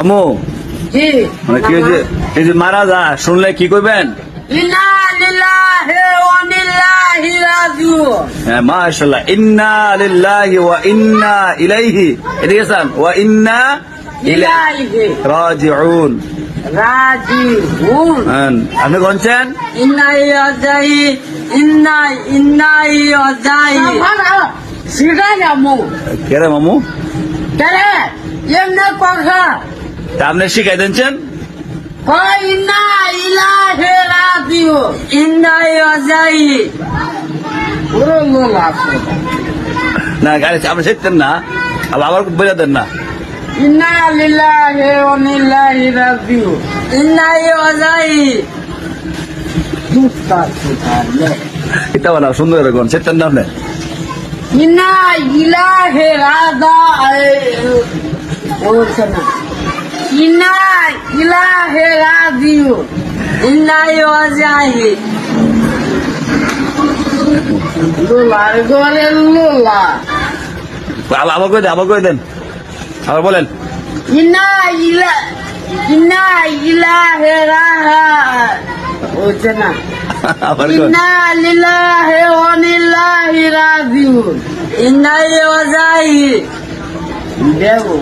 আমু জি। মানে কি হয়েছে? এই যে মারা যা শুনলে কি করবেন? ইন্না হ্যাঁ মাশাল্লাহ ইন্না লিল্লাহি ওয়া ইন্না ইলাইহি। এদিকে যান ওয়া ইন্না ইলাইহি। রাজিউন। রাজিউন। হ্যাঁ, আপনি গনছেন ইন্নাই অজাই ইন্নাই ইন্নাই অজাই। শিখাই আমু কে রে মামু? কেরে? এমনে কথা। তা আপনি শিখাই দিচ্ছেন না গাড়ি আপনি শিখতেন না। আবার বোঝা দেন না। ইন্না লিল্লাহি ওয়া ইন্নাইহি রাজিউন ইন্নাই অজাই দুটা সুতালে এটা বলা সুন্দর না ইন্না ইলাহি বলছে না। ইন্না ইলাহি রাজিউন ইন্নাই অজাই লোলার গলে লোলা আবার আবার করে দেন আবার করে দেন? আবার বলেন। ইন্না ইলা ইন্না ইলাহি রাহা। বলছে না। ইন্না লিল্লাহি ওয়া ইন্নাইহি রাজিউন। দেবো।